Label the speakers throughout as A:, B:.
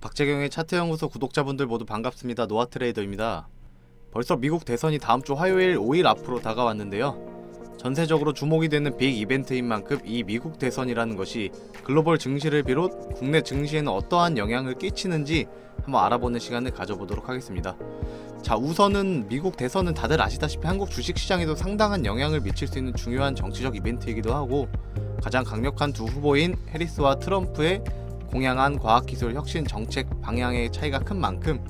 A: 박재경의 차트연구소 구독자분들 모두 반갑습니다. 노아트레이더입니다. 벌써 미국 대선이 다음 주 화요일 5일 앞으로 다가왔는데요. 전세적으로 주목이 되는 빅 이벤트인 만큼 이 미국 대선이라는 것이 글로벌 증시를 비롯 국내 증시에는 어떠한 영향을 끼치는지 한번 알아보는 시간을 가져보도록 하겠습니다. 자, 우선은 미국 대선은 다들 아시다시피 한국 주식 시장에도 상당한 영향을 미칠 수 있는 중요한 정치적 이벤트이기도 하고 가장 강력한 두 후보인 해리스와 트럼프의 공양한 과학기술 혁신 정책 방향의 차이가 큰 만큼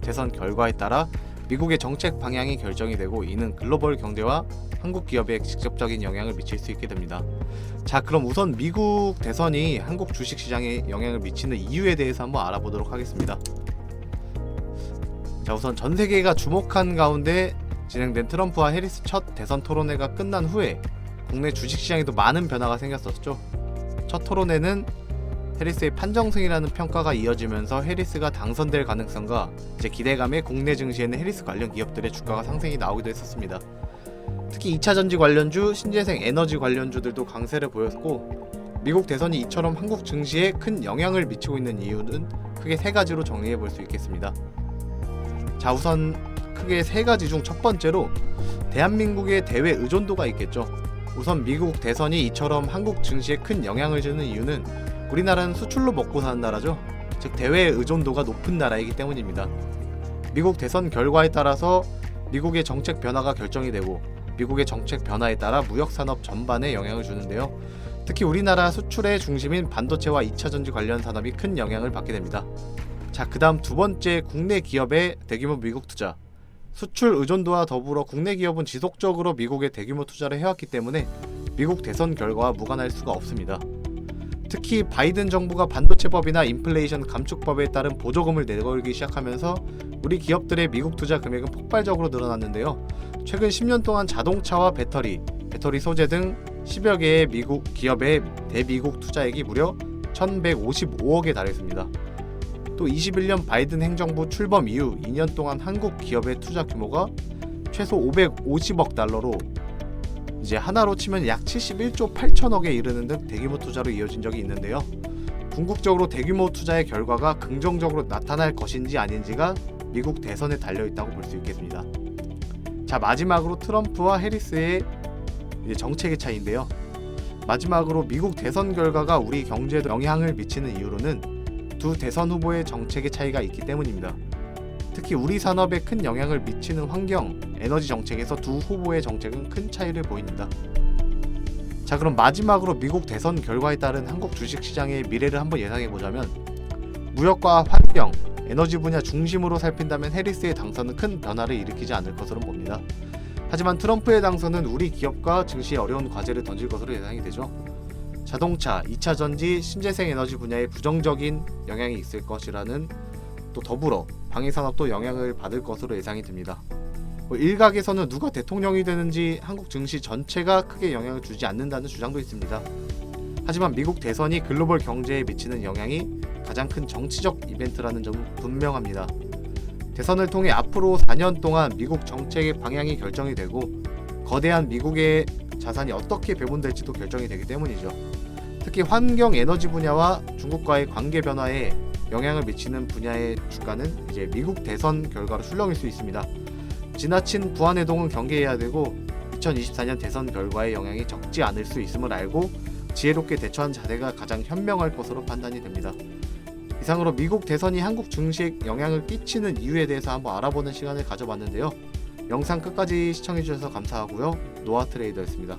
A: 대선 결과에 따라 미국의 정책 방향이 결정이 되고 이는 글로벌 경제와 한국 기업에 직접적인 영향을 미칠 수 있게 됩니다. 자, 그럼 우선 미국 대선이 한국 주식 시장에 영향을 미치는 이유에 대해서 한번 알아보도록 하겠습니다. 자, 우선 전 세계가 주목한 가운데 진행된 트럼프와 해리스 첫 대선 토론회가 끝난 후에 국내 주식 시장에도 많은 변화가 생겼었죠. 첫 토론회는 해리스의 판정승이라는 평가가 이어지면서 해리스가 당선될 가능성과 이제 기대감에 국내 증시에는 해리스 관련 기업들의 주가가 상승이 나오기도 했었습니다. 특히 2차 전지 관련주, 신재생 에너지 관련주들도 강세를 보였고 미국 대선이 이처럼 한국 증시에 큰 영향을 미치고 있는 이유는 크게 세 가지로 정리해 볼 수 있겠습니다. 자, 우선 크게 세 가지 중 첫 번째로 대한민국의 대외 의존도가 있겠죠. 우선 미국 대선이 이처럼 한국 증시에 큰 영향을 주는 이유는 우리나라는 수출로 먹고 사는 나라죠. 즉 대외 의존도가 높은 나라이기 때문입니다. 미국 대선 결과에 따라서 미국의 정책 변화가 결정이 되고 미국의 정책 변화에 따라 무역 산업 전반에 영향을 주는데요. 특히 우리나라 수출의 중심인 반도체와 2차 전지 관련 산업이 큰 영향을 받게 됩니다. 자, 그다음 두 번째 국내 기업의 대규모 미국 투자. 수출 의존도와 더불어 국내 기업은 지속적으로 미국에 대규모 투자를 해왔기 때문에 미국 대선 결과와 무관할 수가 없습니다. 특히 바이든 정부가 반도체법이나 인플레이션 감축법에 따른 보조금을 내걸기 시작하면서 우리 기업들의 미국 투자 금액은 폭발적으로 늘어났는데요. 최근 10년 동안 자동차와 배터리, 배터리 소재 등 10여 개의 미국 기업의 대미국 투자액이 무려 1,155억에 달했습니다. 또 21년 바이든 행정부 출범 이후 2년 동안 한국 기업의 투자 규모가 최소 550억 달러로 이제 하나로 치면 약 71조 8천억에 이르는 등 대규모 투자로 이어진 적이 있는데요. 궁극적으로 대규모 투자의 결과가 긍정적으로 나타날 것인지 아닌지가 미국 대선에 달려 있다고 볼 수 있겠습니다. 자 마지막으로 트럼프와 해리스의 정책의 차이인데요. 마지막으로 미국 대선 결과가 우리 경제에도 영향을 미치는 이유로는 두 대선 후보의 정책의 차이가 있기 때문입니다. 특히 우리 산업에 큰 영향을 미치는 환경, 에너지 정책에서 두 후보의 정책은 큰 차이를 보입니다. 자, 그럼 마지막으로 미국 대선 결과에 따른 한국 주식 시장의 미래를 한번 예상해 보자면 무역과 환경, 에너지 분야 중심으로 살핀다면 해리스의 당선은 큰 변화를 일으키지 않을 것으로 봅니다. 하지만 트럼프의 당선은 우리 기업과 증시에 어려운 과제를 던질 것으로 예상이 되죠. 자동차, 2차 전지, 신재생 에너지 분야에 부정적인 영향이 있을 것이라는 또 더불어 방위 산업도 영향을 받을 것으로 예상이 됩니다. 뭐 일각에서는 누가 대통령이 되는지 한국 증시 전체가 크게 영향을 주지 않는다는 주장도 있습니다. 하지만 미국 대선이 글로벌 경제에 미치는 영향이 가장 큰 정치적 이벤트라는 점은 분명합니다. 대선을 통해 앞으로 4년 동안 미국 정책의 방향이 결정이 되고 거대한 미국의 자산이 어떻게 배분될지도 결정이 되기 때문이죠. 특히 환경 에너지 분야와 중국과의 관계 변화에 영향을 미치는 분야의 주가는 이제 미국 대선 결과로 출렁일 수 있습니다. 지나친 부안 해동은 경계해야 되고 2024년 대선 결과의 영향이 적지 않을 수 있음을 알고 지혜롭게 대처한 자세가 가장 현명할 것으로 판단이 됩니다. 이상으로 미국 대선이 한국 증시에 영향을 끼치는 이유에 대해서 한번 알아보는 시간을 가져봤는데요. 영상 끝까지 시청해주셔서 감사하고요. 노아 트레이더였습니다.